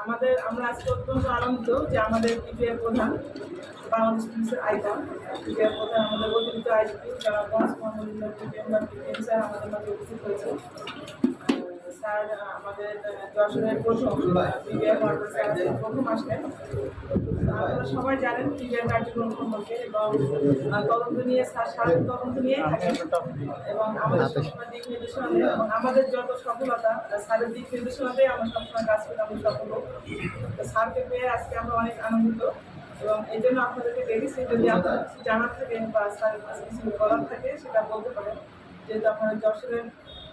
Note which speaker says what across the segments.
Speaker 1: আমাদের, আমরা আজকে অত্যন্ত আনন্দিত যে আমাদের পিপিআর প্রধান বাংলাদেশ পুলিশের আইকন পিপিআর প্রধান আমাদের অতিরিক্ত আইসপি যারা কনস্টেবল পিপিএম বা পিপিএম স্যার আমাদের মাঝে উপস্থিত হয়েছে স্যার আমাদের যশোরের প্রথম প্রথম আসলেন আপনারা সবাই জানেন পিপিআর কার্যক্রম সম্পর্কে এবং তদন্ত নিয়ে স্যার সারাদিন তদন্ত নিয়ে থাকেন। এবং আমাদের সবসময় দিক নির্দেশনা এবং আমাদের যত সফলতা স্যারের দিক নির্দেশনাতেই আমরা সবসময় কাজ করে আমরা সফল স্যারকে পেয়ে আজকে আমরা অনেক আনন্দিত। এবং এই জন্য আপনাদেরকে দেখেছি যদি আপনার কিছু জানার থাকে বা স্যারের কাছে কিছু বলার থাকে সেটা বলতে পারেন। যেহেতু আপনারা যশোরের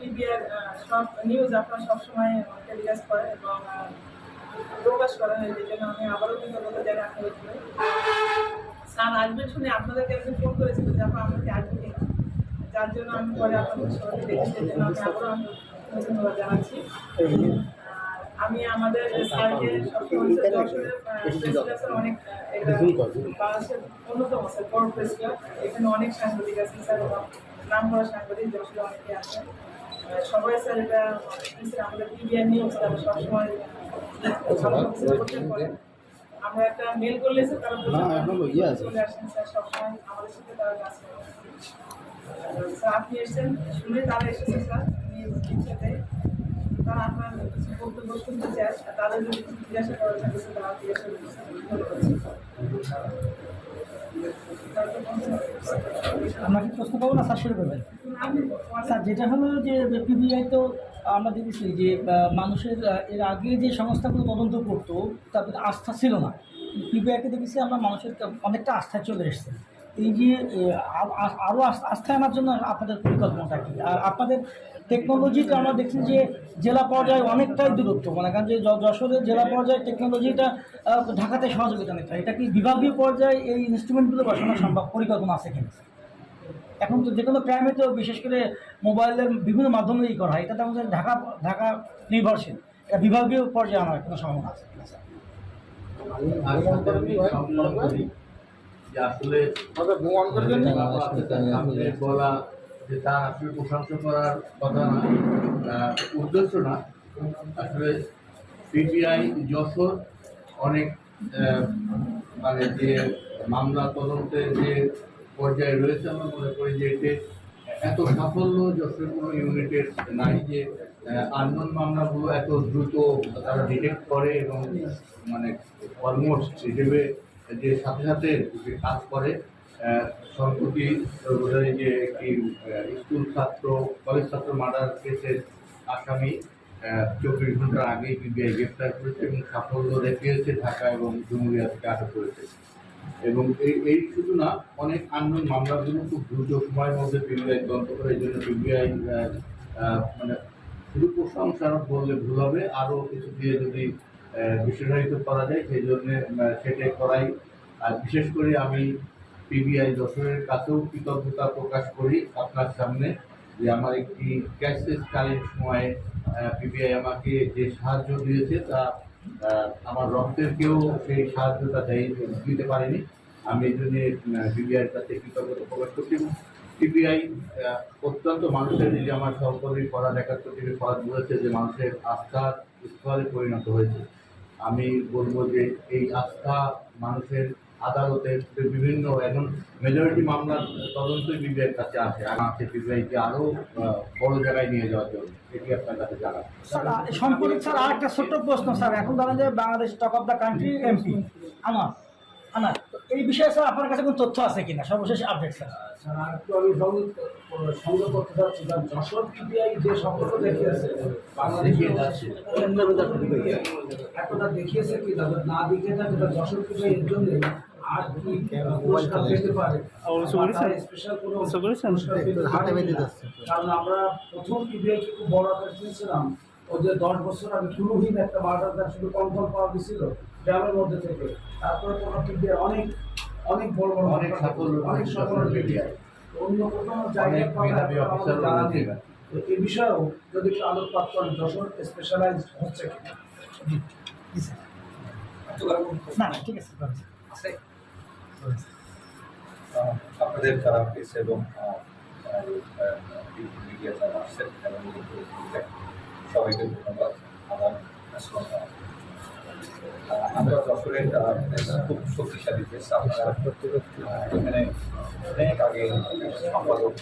Speaker 1: টিভির সব নিউজ আপনারা সবসময় টেলিকাস্ট করেন এবং প্রকাশ করেন। এই জন্য আমি আবারও কৃতজ্ঞতা জানাই আপনাদের উপরে। স্যার, আসবেন শুনে আপনাদেরকে একদিন ফোন করেছিল যে আপনার আমাকে আসবেন কিনা। যার জন্য আমি পরে আপনাদের সবাইকে দেখেছি জন্য আমি আবারও আমি জানাচ্ছি। আমি আমাদের স্যারকে অনেক বাংলাদেশের অন্যতম স্যার বড় প্রেস এখানে অনেক সাংবাদিক আছে স্যার নাম করা সাংবাদিক যশোরে অনেকে আছেন। সবাই স্যার এটা আমাদের পিবিআর নিউজ তারা সবসময় সাপোর্ট আমরা একটা মেল করলে স্যার তারা চলে আসেন স্যার সবসময় আমাদের সাথে তারা কাজ করেন স্যার আপনি এসেছেন শুনে তারা এসেছে স্যার সাথে তারা আপনার কিছু বক্তব্য শুনতে চায় তাদের যদি জিজ্ঞাসা করার থাকে তারা জিজ্ঞাসা করছে।
Speaker 2: আমরা কি প্রশ্ন পাবো না, স্যার, শুরু করবেন। স্যার, যেটা হলো যে পিবিআই তো আমরা দেখেছি যে মানুষের এর আগে যে সংস্থাগুলো তদন্ত করতো তাদের আস্থা ছিল না। পিবিআইকে দেখেছি আমরা মানুষের অনেকটা আস্থায় চলে এসেছে। এই যে আরও আস্থায় আনার জন্য আপনাদের পরিকল্পনাটা কি? আর আপনাদের টেকনোলজিটা আমরা দেখছি যে জেলা পর্যায়ে অনেকটাই দূরত্ব। মানে কারণ যে যশোরের জেলা পর্যায়ে টেকনোলজিটা ঢাকাতে সহযোগিতা নিতে হয় এটা কি বিভাগীয় পর্যায়ে এই ইনস্ট্রুমেন্টগুলো বসানো সম্ভব? পরিকল্পনা আছে কিনা? এখন তো যে কোনো ক্রাইমে তো বিশেষ করে মোবাইলের বিভিন্ন মাধ্যমেই করা হয়। এটা তো আমাদের ঢাকা ঢাকা নির্ভরশীল। এটা বিভাগীয় পর্যায়ে আনার কোনো সম্ভাবনা আছে
Speaker 3: যে আসলে বলা যে তার আসলে প্রশংসা করার কথা না উদ্দেশ্য না। আসলে সিবিআই যশোর অনেক মানে যে মামলা তদন্তের যে পর্যায়ে রয়েছে আমরা মনে করি যে এতে এত সাফল্য যশোর কোনো ইউনিটের নাই যে আননোন মামলাগুলো এত দ্রুত তারা ডিটেক্ট করে এবং মানে অলমোস্ট হিসেবে যে সাথে সাথে কাজ করে সম্প্রতি যে একটি স্কুল ছাত্র, কলেজ ছাত্র মার্ডার কেসের আসামি চব্বিশ ঘণ্টার আগেই পিবিআই গ্রেপ্তার করেছে এবং সাফল্য দেখিয়েছে ঢাকা এবং ডুমুরিয়া থেকে আটক করেছে। এবং এই এই শুধু না অনেক আন্দোলন মামলাগুলো খুব দ্রুত সময়ের মধ্যে পিবিআই তদন্ত করে, এই জন্য পিবিআই মানে শুধু প্রশংসা বললে ভুল হবে, আরও কিছু দিয়ে যদি বিশেষায়িত করা যায়, সেই জন্য সেটাই করাই। আর বিশেষ করে আমি পিবিআই যশোরের কাছেও কৃতজ্ঞতা প্রকাশ করি আপনার সামনে যে আমার একটি ক্রাইসিসকালীন সময়ে পিবিআই আমাকে যে সাহায্য দিয়েছে তা আমার রক্তের কেউ সেই সাহায্যটা দেয়, দিতে পারেনি। আমি এই জন্য পিবিআইয়ের কাছে কৃতজ্ঞতা প্রকাশ করছি এবং পিবিআই অত্যন্ত মানুষের যে আমার সহকর্মী পড়ার একাত্তর থেকে পড়া বলেছে যে মানুষের আস্থার স্থলে পরিণত হয়েছে। আমি বলব যে এই আস্থা মানুষের আদালতের বিভিন্ন এখন মেজরিটি মামলার তদন্তই বিবিআইয়ের কাছে আছে আর আছে বিবিআইকে আরও বড় জায়গায় নিয়ে যাওয়ার জন্য। এটি আপনার কাছে জানা
Speaker 2: সম্পর্কে স্যার আর একটা ছোট্ট প্রশ্ন, স্যার। এখন ধরেন যে Bangladesh talk of the country MP আমার আমার এই বিষয়ে স্যার আপনার কাছে কোনো তথ্য আছে কিনা? সর্বশেষ আপডেট স্যার।
Speaker 4: স্যার আর একটু আমি করতে চাচ্ছি কারণ যশোর পিবিআই যে সফলতা দেখিয়েছে বাংলাদেশে এতটা দেখিয়েছে কি তাদের না দেখিয়ে থাকে তা যশোর পিবিআই এর জন্য আর কি পুরস্কার পেতে পারে? স্পেশাল কোনো পুরস্কার পেতে পারে না। কারণ আমরা প্রথম পিবিআই কে খুব বড় আকার চিনেছিলাম ও যে দশ বছর আগে শুরুহীন একটা মার্ডার শুধু কন্ট্রোল পাওয়া গেছিল। গ্রামের মধ্যে থেকে। তারপরে তোমার পিবিআই অনেক অনেক বড় বড়
Speaker 3: অনেক সাফল্য
Speaker 4: অনেক সফল পিবিআই অন্য কোনো জায়গায় জানা নেই। তো এই বিষয়েও যদি একটু আলোকপাত করেন যশোর স্পেশালাইজ হচ্ছে কিনা?
Speaker 2: না না ঠিক আছে
Speaker 5: আপনাদের যারা প্রেস এবং মিডিয়া যারা আসছেন সবাইকে ধন্যবাদ। আহ, আমরা যশোরের খুব শক্তিশালী প্রেস আপনারা এখানে অনেক আগে সম্পাদক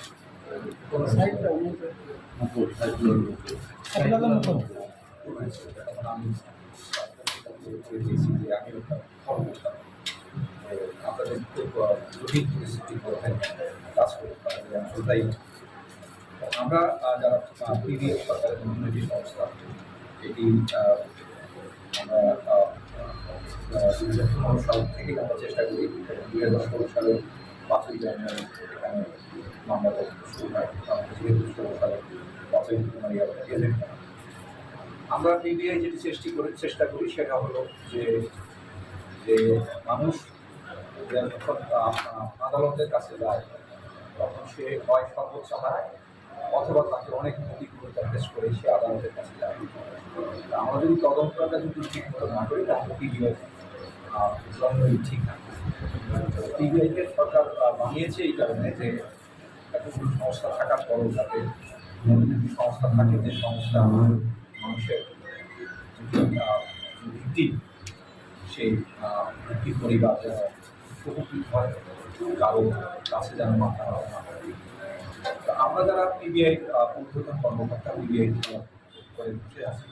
Speaker 5: আপনাদের খুব জটিল পরিস্থিতি কাজ করতে পারে আমরা যারা টিভি সরকারের সংস্থা, এটি আমরা সাল আমরা চেষ্টা করি দুই হাজার ষোলো এখানে মামলা ষোলো সালে আমরা পিবিআই যেটি চেষ্টা করি চেষ্টা করি সেটা হলো যে যে মানুষ যখন আদালতের কাছে যায়, তখন সে হয় সর্বোচ্চ হারায়, অথবা তাকে অনেক প্রতিকূলতা ফেস করে সে আদালতের কাছে যায়। আমরা যদি তদন্তটা যদি ঠিক মতো না করি, তাহলে পিবিআই জন্মই ঠিক না পিবিআইকে সরকার বানিয়েছে এই কারণে যে এতগুলো সংস্থা থাকার পরেও একটি সংস্থা থাকে যে সংস্থা মানুষের ভিত্তি সেই ভিত্তি পরিবার যেন উপকৃত হয় কারও কাছে যেন মাথা আমরা যারা পিবিআই ঊর্ধ্বতন কর্মকর্তা পিবিআই করে বসে আছি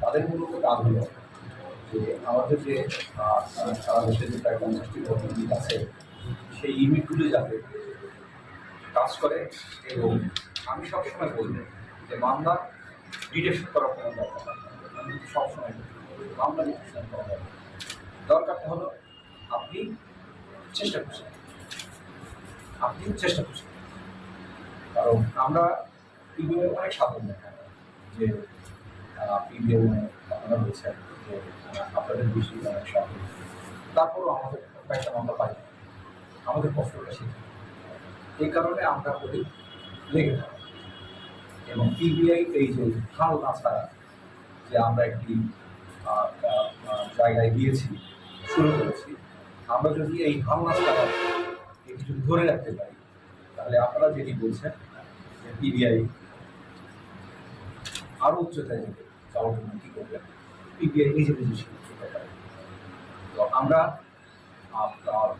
Speaker 5: তাদের মূলত কাজ হলো যে আমাদের যে সারা দেশে যে প্রায় পঞ্চাশটি ইউনিট আছে, সেই ইউনিটগুলি যাতে কাজ করে এবং আমি সবসময় বলব যে মামলা ডিটেকশন করার কোনো দরকার সবসময় মামলা ডিটেকশন করা দরকার। দরকারটা হলো আপনি চেষ্টা করছেন। আপনি চেষ্টা করছেন। কারণ আমরা পিবিএ অনেক সাধন দেখায় যে পিবিএ আপনারা বলছেন আপনাদের বেশি অনেক সাধন তারপরও আমাদের কয়েকটা মামলা পাই। আমাদের কষ্টটা শিখি এই কারণে আমরা বলি লেগে থাকি এবং পিবিআই এই যে না ছাড়া যে আমরা একটি জায়গায় গিয়েছি, শুরু করেছি, আমরা যদি এই না ছাড়া এটি যদি ধরে রাখতে পারি, তাহলে আপনারা যেটি বলছেন, যে পিবিআই আরও উচ্চতায় যাওয়ার জন্য কী করবেন? পিবিআই নিজে নিজে সে তো আমরা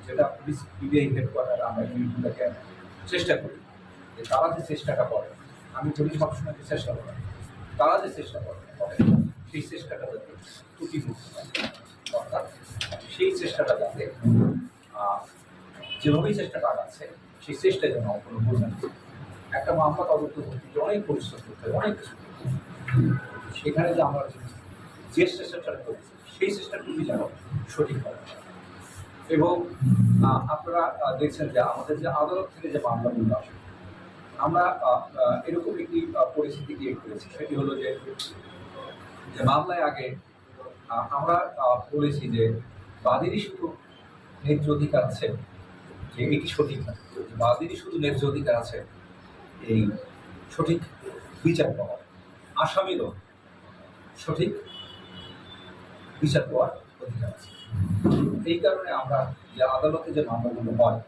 Speaker 5: যেটা পুলিশ পিবিআই হেডকোয়ার্টার আমরা ইউনিটগুলোকে চেষ্টা করি। যে তারা যে চেষ্টাটা করে, আমি বলি সবসময় যে চেষ্টা করে, তারা যে চেষ্টা করে সেই চেষ্টাটা যাতে ত্রুটিমুক্ত অর্থাৎ সেই চেষ্টাটা যাতে যেভাবেই চেষ্টাটা আগাচ্ছে, সেই চেষ্টায় যেন কোনো ভুল একটা মামলা তদন্ত করতে অনেক পরিশ্রম করতে অনেক কিছু। সেখানে যে আমরা যে- চেষ্টাটা করেছি সেই চেষ্টাটুকুই যেন সঠিক হয়। এবং আপনারা দেখছেন যে আমাদের যে আদালত থেকে যে মামলাগুলো আসে, আমরা এরকম একটি পরিস্থিতি ক্রিয়েট করেছি সেটি হলো যে যে মামলায় আগে আমরা বলেছি যে বাদীরই শুধু ন্যায্য অধিকার আছে, যে এটি সঠিক না। বাদীরই শুধু ন্যায্য অধিকার আছে, এই সঠিক বিচার পাওয়ার আসামিরও সঠিক বিচার পাওয়ার অধিকার আছে। এই কারণে আমরা যে আদালতে যে মামলাগুলো হয়,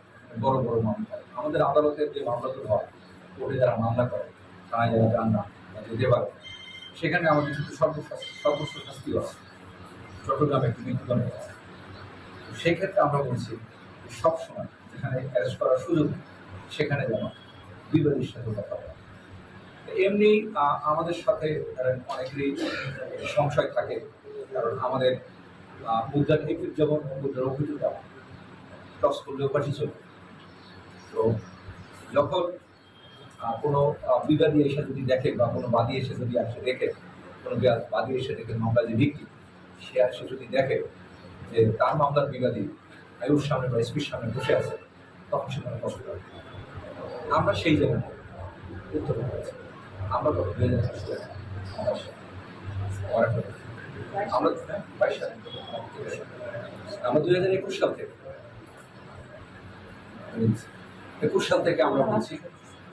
Speaker 5: বড় বড় মামলা, আমাদের আদালতের যে মামলাগুলো হয়, কোর্টে যারা মামলা করে, থানায় যারা যান না যেতে পারে সেখানে আমাদের কিন্তু সর্বশাস্তি শাস্তিও আছে চট্টগ্রামে একটি মৃত্যুদণ্ড আছে। তো সেই ক্ষেত্রে আমরা বলছি সবসময় যেখানে অ্যারেস্ট করার সুযোগ সেখানে যেন বিবাদীর সাথে কথা বলা এমনি আমাদের সাথে অনেকেরই সংশয় থাকে কারণ আমাদের মুদ্রার এপির যেমন মুদ্রার অভিযোগটা টস করলেও পাঠিয়ে চলবে তো যখন কোনো বিবাদী এসে যদি দেখে বা কোনো বাদী এসে যদি আসে দেখে, কোনো বাদী এসে দেখে, মামলা যে ভিক্টি সে এসে যদি দেখে যে তার মামলার বিবাদী আয়ুর সামনে বা এসপির সামনে বসে আছে, তখন সে মনে কষ্ট করে আমরা সেই জায়গায় উত্তর আমরা তো দুই একুশ আমরা আমরা দুই হাজার একুশ সাল থেকে। একুশ সাল থেকে আমরা বলছি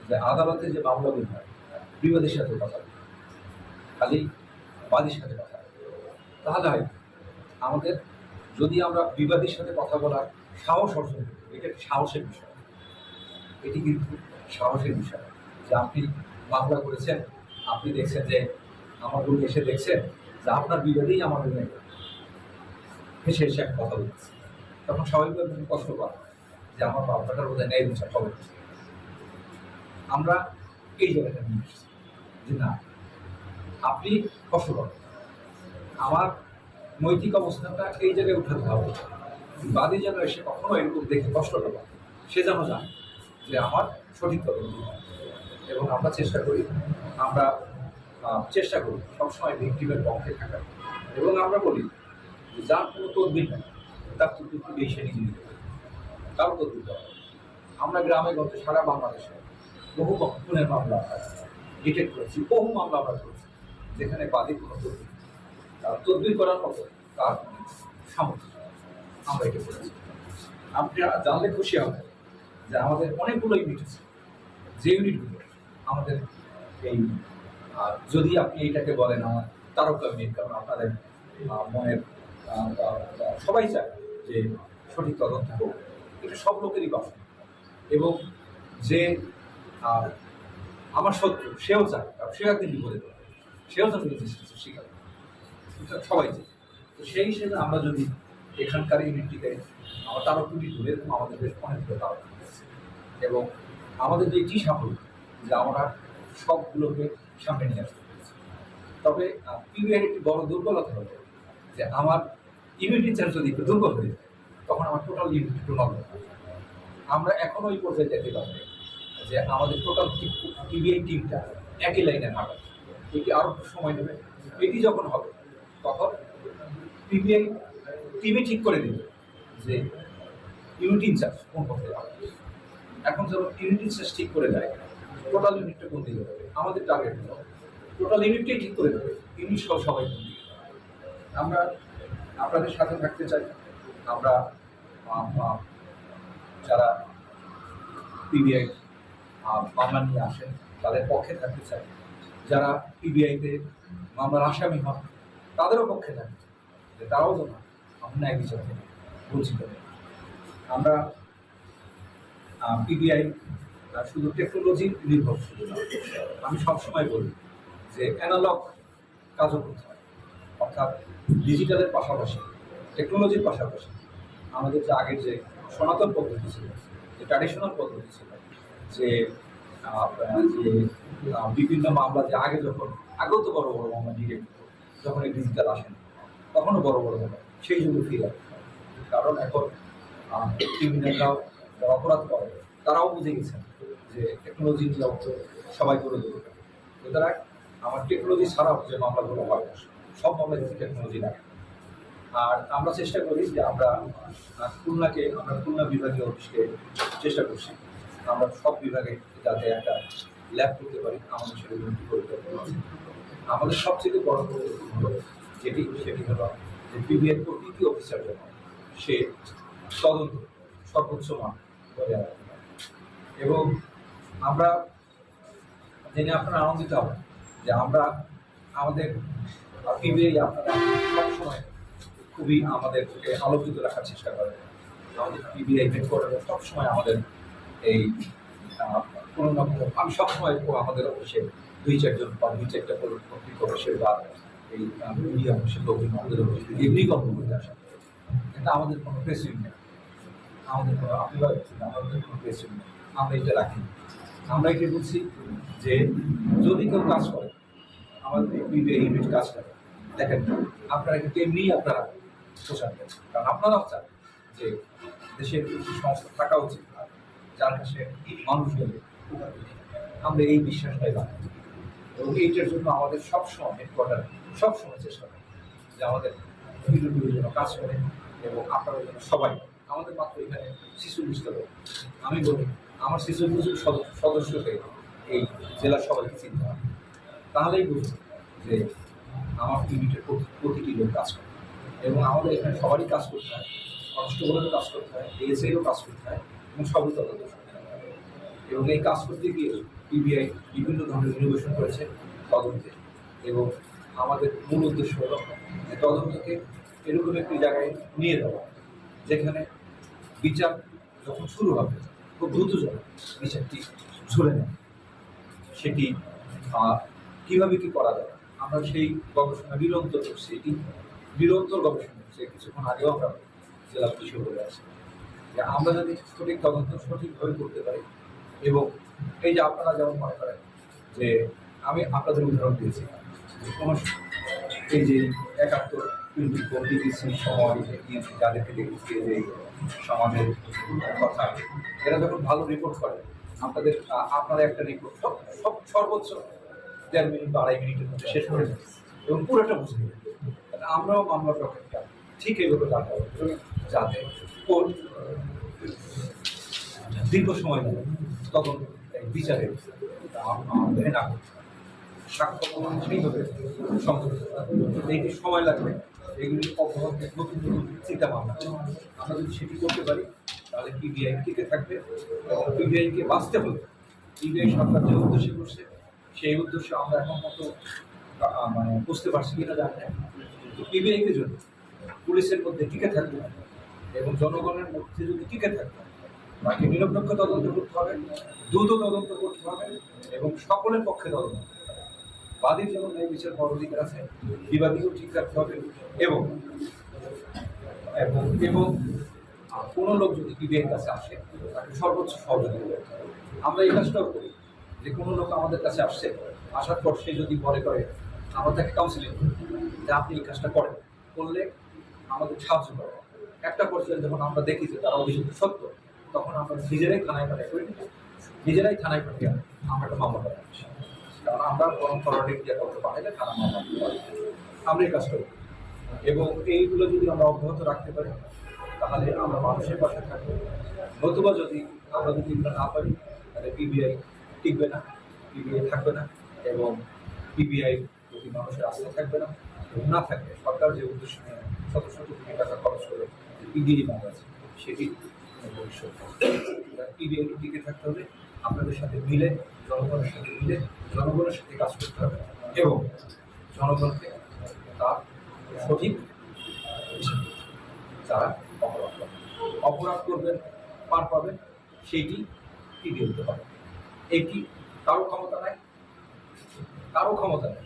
Speaker 5: যে আদালতে যে মামলাগুলো হয়, বিবাদীর সাথে কথা। খালি বাদীর সাথে কথা তাহলে হয় আমাদের যদি আমরা বিবাদীর সাথে কথা বলার সাহস অর্জন করি, এটা সাহসের বিষয়। এটি কিন্তু সাহসের বিষয় যে আপনি মামলা করেছেন, আপনি দেখছেন যে আমার রুমে এসে দেখছেন যে আপনার বিবাদেই আমার রুমে হেসে এসে এক কথা বলছে তখন স্বাভাবিকভাবে তুমি কষ্ট পান যে আমার বাবাটার বোধ হয় ন্যায় বিচার আমরা এই জায়গাটা নিয়ে এসেছি যে না, আপনি কষ্ট করেন আমার নৈতিক অবস্থানটা এই জায়গায় উঠাতে হবে বাদী যেন এসে কখনো এরকম দেখে কষ্ট পাবে সে যেন জানে যে আমার সঠিক তদন্ত। এবং আমরা চেষ্টা করি, আমরা চেষ্টা করি সবসময় ভিক্টিমের পক্ষে থাকার। এবং আমরা বলি যার কোনো তদবির নেই, তার তদবির এসে নিজে নিতে কারও। তদবির আমরা গ্রামে গত সারা বাংলাদেশে বহু খুনের মামলা ডিটেক্ট করেছি, বহু মামলা আমরা করেছি, যেখানে বাদী কোনো তদবির তার তদবির করার মতো তার সামর্থ্য আমরা এটা করেছি আপনি জানলে খুশি হবেন যে আমাদের অনেকগুলো ইউনিট আছে। যে ইউনিটগুলো আমাদের এই আহ, যদি আপনি এটাকে বলেন আমার তারকা মেয়ে কারণ আপনাদের মনের সবাই চায় যে সঠিক তদন্ত হোক এটা সব লোকেরই বাসনা। এবং যে আমার শত্রু সেও চায় কারণ সেও একদিন বিপদে পড়বে সেও তো শিকার সবাই চায় তো সেই হিসেবে আমরা যদি এখানকার ইউনিটটিকে আমার তারও ইউনিট ধরে এরকম আমাদের বেশ অনেক ইউনিট এবং আমাদের যে টি সাফল্য যে আমরা সবগুলোকে সামনে নিয়ে আসতে পেরেছি। তবে পিবিআর একটি বড় দুর্বলতা হলো যে, আমার ইমিউনিটি চার্জ যদি একটু দুর্বল হয়ে যায়, তখন আমার টোটাল ইমিউনিটি একটু যায়। আমরা এখনও ওই পর্যায়ে যেতে পারব যে, আমাদের টোটাল পিবিআই টিমটা একই লাইনে হাঁটা এটি আরও সময় নেবে। এটি যখন হবে, তখন পিবিআই টিমে ঠিক করে দেবে যে ইউনিট ইনচার্জ কোন পথে এখন যখন ইউনিট ইনচার্জ ঠিক করে দেয় টোটাল ইউনিটটা কোন দিকে যাবে? আমাদের টার্গেট টোটাল ইউনিটটাই ঠিক করে দেবে। ইউনিট সহ সবাই কোন দিকে আমরা আপনাদের সাথে থাকতে চাই। আমরা আম, আম, যারা পিবিআই মামলা নিয়ে আসেন তাদের পক্ষে থাকতে চাই। যারা পিবিআইতে মামলার আসামি হন তাদেরও পক্ষে থাকতে চাই। তারাও যেন আমরা ন্যায় বিচার থেকে বঞ্চিত আমরা পিবিআই শুধু টেকনোলজি নির্ভর শুধু না। আমি সবসময় বলি যে অ্যানালগ কাজও করতে হয়, অর্থাৎ ডিজিটালের পাশাপাশি টেকনোলজির পাশাপাশি। আমাদের যে আগের যে সনাতন পদ্ধতি ছিল, যে ট্র্যাডিশনাল পদ্ধতি ছিল, যে যে বিভিন্ন মামলা যে আগে যখন, আগেও তো বড় বড় মামলা ডিরেক্ট, যখন এই ডিজিটাল আসেন, তখনও বড় বড় মামলা, সেই যুগে ফিরে কারণ এখন ক্রিমিনালরাও অপরাধ করে, তারাও বুঝে গেছেন যে টেকনোলজি নিয়ে তো সবাই করে দেবে। সুতরাং আমার টেকনোলজি ছাড়াও যে মামলাগুলো হয়, সব মামলায় কিন্তু টেকনোলজি লাগে। আর আমরা চেষ্টা করি যে আমরা খুলনাকে, আমরা খুলনা বিভাগীয় অফিসকে চেষ্টা করছি। আমরা সব বিভাগে যাতে একটা ল্যাব করতে পারি, আমাদের সেটা উন্নতি করতে পারি। আমাদের সবচেয়ে বড় হলো যেটি, সেটি হলো যে পিবিএর প্রতিটি অফিসার যেন সে তদন্ত সর্বোচ্চ মান বজায় রাখতে পারে। এবং আমরা জেনে আপনারা আনন্দিত হবেন যে আমরা আমাদের পিবিআই আপনারা সবসময় খুবই আমাদেরকে আলোকিত রাখার চেষ্টা করেন। আমাদের পিবিআই হেডকোয়ার্টারে সবসময় আমাদের এই কোনো না কোনো, আমি সবসময় আমাদের অফিসে দুই চারজন বা দুই চারটা পত্রিক অফিসে বা এই মিডিয়া অফিসে লোকজন আমাদের অফিসে এমনি গল্প করতে আসেন কিন্তু আমাদের কোনো প্রেসিডেন্ট নেই। আমাদের কোনো আপনি আমাদের কোনো প্রেসিডেন্ট নেই। আমরা এটা রাখি আমরা এটা বলছি যে যদি কেউ কাজ করে, আমাদের ইউনিট কাজ করে, দেখেন, আপনারা কিন্তু এমনি আপনারা পোশাক দেন কারণ আপনারাও চান যে দেশের সংস্থা থাকা উচিত যার কাছে মানুষ পারে। আমরা এই বিশ্বাসটাই রাখি। এবং এইটার জন্য আমাদের সবসময় হেডকোয়ার্টার সবসময় চেষ্টা করি যে আমাদের পিডব্লিউ যেন কাজ করে এবং আপনারা যেন সবাই, আমাদের মাত্র এখানে শিশু বুঝতে পারে আমি বলি আমার শিশু বুঝুর সদস্যকে এই জেলার সবাইকে চিনতে হবে তাহলেই বুঝবে যে আমার ইউনিটের প্রতিটি লোক কাজ করে। এবং আমাদের এখানে সবারই কাজ করতে হয়। কনস্টেবলেরও কাজ করতে হয় এএসআইরও কাজ করতে হয় এবং সবই তদন্ত। এবং এই কাজ করতে গিয়ে পিবিআই বিভিন্ন ধরনের ইনোভেশন করেছে তদন্তে। এবং আমাদের মূল উদ্দেশ্য হলো যে তদন্তকে এরকম একটি জায়গায় নিয়ে যাওয়া, যেখানে বিচার যখন শুরু হবে খুব দ্রুত বিচারটি শুরু নেয়। সেটি কীভাবে কি করা যায়? আমরা সেই গবেষণা নিরন্তর করছি, এটি নিরন্তর গবেষণা করছি। কিছুক্ষণ আগেও আমরা জেলা পুলিশে বলে আছি যে আমরা যদি সঠিক তদন্ত সঠিকভাবে করতে পারি এবং এই যে আপনারা যেমন মনে করেন যে আমি আপনাদের উদাহরণ দিয়েছি কোনো এই যে একাত্তর টোয়েন্টি ফোর সময় যাদেরকে দেখেছি যে সমাজের কথা। এরা যখন ভালো রিপোর্ট করে, আপনাদের আপনারা একটা রিপোর্ট সব সব সর্বোচ্চ দেড় মিনিট বা আড়াই মিনিটের মধ্যে শেষ করে দেন এবং পুরোটা বুঝে তাহলে আমরাও মামলার রকেটটা ঠিক এইভাবে রাখা যাতে কোর্ট দীর্ঘ সময় ধরে তখন বিচারে ধরে না। সাক্ষ্য প্রমাণ সেইভাবে সংযুক্ত সময় লাগবে। এগুলি অব্যাহত নতুন নতুন চিন্তা ভাবনা আমরা যদি সেটি করতে পারি, তাহলে পিবিআই টিকে থাকবে এবং পিবিআইকে বাঁচতে হলে পিবিআই সরকার যে উদ্দেশ্যে করছে, সেই উদ্দেশ্যে আমরা এখন মতো মানে বুঝতে পারছি কিনা জানি না কিন্তু পিবিআইকে যদি পুলিশের মধ্যে টিকে থাকবে এবং জনগণের মধ্যে যদি টিকে থাকবে তাকে নিরপেক্ষ তদন্ত করতে হবে, দ্রুত তদন্ত করতে হবে এবং সকলের পক্ষে তদন্ত। বাদীর যেমন এই বিচার বড় অধিকার আছে বিবাদীকেও ঠিক রাখতে হবে। এবং এবং কোনো লোক যদি বিবেক কাছে আসে, তাকে সর্বোচ্চ সহযোগিতা করতে আমরা এই কাজটাও করি যে কোনো লোক আমাদের কাছে আসছে, আসার পর সে যদি মনে করে আমরা তাকে কাউন্সিলিং করি, যে আপনি এই কাজটা করেন, করলে আমাদের সাহায্য করে একটা পর্যায়ে যখন আমরা দেখি যে তারা অভিযুক্ত সত্য, তখন আমরা নিজেরাই থানায় পাঠাই করি। নিজেরাই থানায় পাঠিয়ে আমরা একটা মামলা পাঠাই কারণ আমরা বরং ফরওয়ার্ডিং দিয়ে করতে পাঠাইলে থানা মামলা দিতে পারি। আমরা এই কাজটা করি। এবং এইগুলো যদি আমরা অব্যাহত রাখতে পারি, তাহলে আমরা মানুষের পাশে থাকব। নতুবা যদি আমরা যদি এগুলো না পারি, তাহলে পিবিআই টিকবে না পিবিআই থাকবে না এবং পিবিআই প্রতি মানুষের আস্থা থাকবে না না থাকবে, সরকার যে উদ্দেশ্য নিয়ে শত শত কোটি টাকা খরচ করে পিবিআই আছে, সেটি ভবিষ্যৎ পিবিআই টিকে থাকতে হবে, আপনাদের সাথে মিলে জনগণের সাথে মিলে জনগণের সাথে কাজ করতে হবে এবং জনগণকে তার সঠিক যারা অপরাধ করবে অপরাধ করবেন, পার পাবেন, সেইটি টিকে দিতে হবে এটি কারও ক্ষমতা নাই, কারও ক্ষমতা নেই।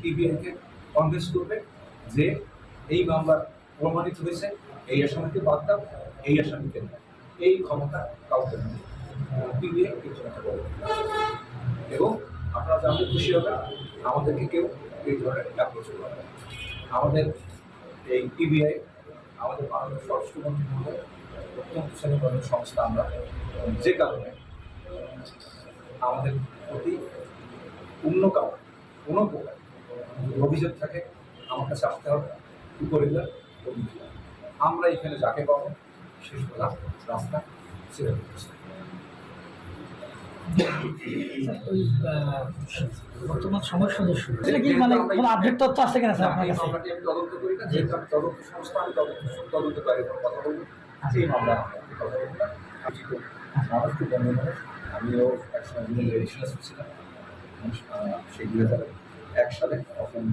Speaker 5: পিবিআইকে কনভিন্স করবে যে এই মামলা প্রমাণিত হয়েছে, এই আসামিকে বাদ দাও, এই আসামিকে এই ক্ষমতা কাউকে নেই। পিবিআই এই ক্ষমতা। এবং আপনারা জানতে খুশি হবেন, আমাদেরকে কেউ এই ধরনের অ্যাপ্রোচ করবে। আমাদের এই পিবিআই আমাদের মাননীয় স্বরাষ্ট্রমন্ত্রী মহোদয় অত্যন্ত শ্রেণীবদ্ধ সংস্থা আমরা। যে কারণে আমাদের প্রতি অন্য কারণ কোনো প্রকার অভিযোগ থাকে, আমার কাছে আসতে হবে অভিযোগ আমরা এখানে যাকে পাবো শেষ বেলা রাস্তা ছেড়ে
Speaker 2: বর্তমান সমাজ সদস্য। এটা কি মানে কোনো আপডেট তথ্য আছে কিনা স্যার আপনার কাছে?
Speaker 5: তদন্ত করি না আমি তদন্ত সংস্থা আমি তদন্ত তদন্তকারী কথা বলব সেই মামলা কথা বলব না। করি? মানুষ খুব বন্ধ মানুষ আমিও একসময় জুনিয়র রেজিস্ট্রার ছিলাম সেই দুই হাজার এক সালে তখন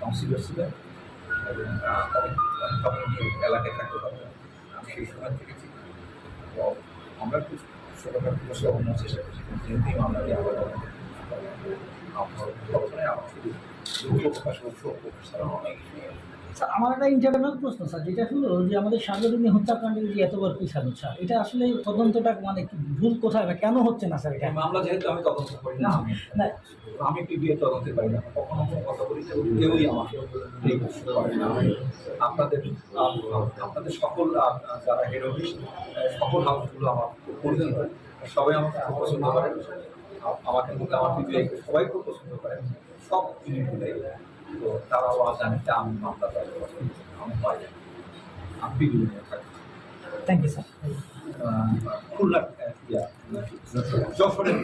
Speaker 5: কাউন্সিলর ছিলেন। এবং তখন এলাকায় থাকতে পারতেন আমি সেই সময় থেকেছি। তো আমরা একটু ছোটোখাটো বসে অন্য চেষ্টা করছি যেহেতু মামলাটি তদন্ত আমার প্রথমে আমার শুধু দুঃখ প্রকাশ করছি ছাড়া অনেক।
Speaker 2: স্যার আমার একটা ইন্টারনাল প্রশ্ন স্যার যেটা হলো যে আমাদের সার্বজনীন হত্যাকাণ্ডের যে এতবার পিছানো স্যার এটা আসলে তদন্তটা মানে ভুল কোথায় বা কেন হচ্ছে না স্যার এটা?
Speaker 5: মামলা যেহেতু আমি তদন্ত করি না
Speaker 2: না।
Speaker 5: আমি পিবিএ তদন্তে পারি না কখনো কোনো কথা বলি কেউই আমাকে না। আপনাদের আপনাদের সকল যারা হেড অফিস সকল হাউসগুলো আমার পরিচিত সবাই আমাকে খুব পছন্দ করে আমাকে মধ্যে আমার পিবিআই সবাই খুব পছন্দ করে সব ইউনিটগুলোই তো তারাও আজ জানে আমি মামলা তদন্ত করি। আমি। আমি
Speaker 2: থ্যাংক ইউ স্যার
Speaker 5: খুলনা যশোরের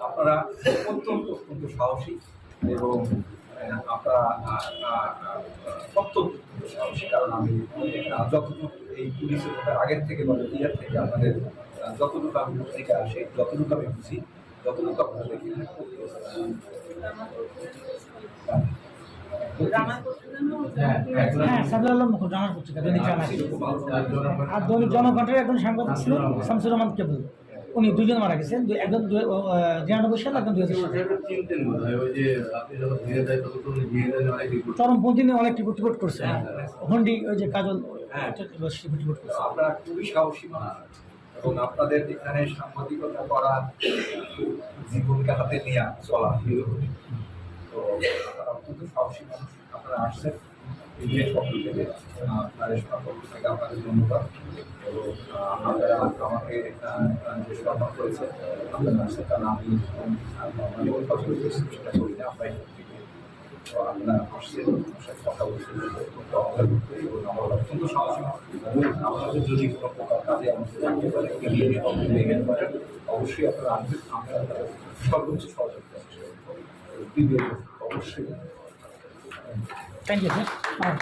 Speaker 5: আপনারা অত্যন্ত অত্যন্ত সাহসী এবং আপনারা অত্যন্ত সাহসী কারণ আমি যতটুকু এই পুলিশের আগের থেকে বা ইয়ার থেকে আপনাদের আহ, যতটুকু আমি পত্রিকা আসে যতটুকু আমি বুঝি যতটুকু আপনারা
Speaker 2: আর দৈনিক জনকণ্ঠের একজন সাংবাদিক ছিলেন শামসুর রহমান কেবল উনি দুজন মারা গেছেন একজন নিরানব্বই সাল একজন চরমপন্থী নিয়ে অনেক রিপোর্ট করছে হন্ডি ওই যে কাজল করছে
Speaker 5: খুবই সাহসী আপনাদের এখানে সাংবাদিকতা করা হাতে চলা অত্যন্ত সাহসী মানুষ আপনারা আসছেন। ইন্ডিয়ার পক্ষ থেকে আপনাদের পক্ষ থেকে আপনাদের ধন্যবাদ। এবং আমাকে যে সম্মান করেছে আপনারা আসছেন কারণ আমি ওই কথা বলতে করি না আমরা আপনারা আসছেন কথা বলছেন আমরা অত্যন্ত আপনাদের যদি কোনো প্রকার কাজে আমাদের পারেন। অবশ্যই আপনারা আসবেন, আমরা সর্বোচ্চ সহযোগিতা। অবশ্যই
Speaker 2: থ্যাংক ইউ স্যার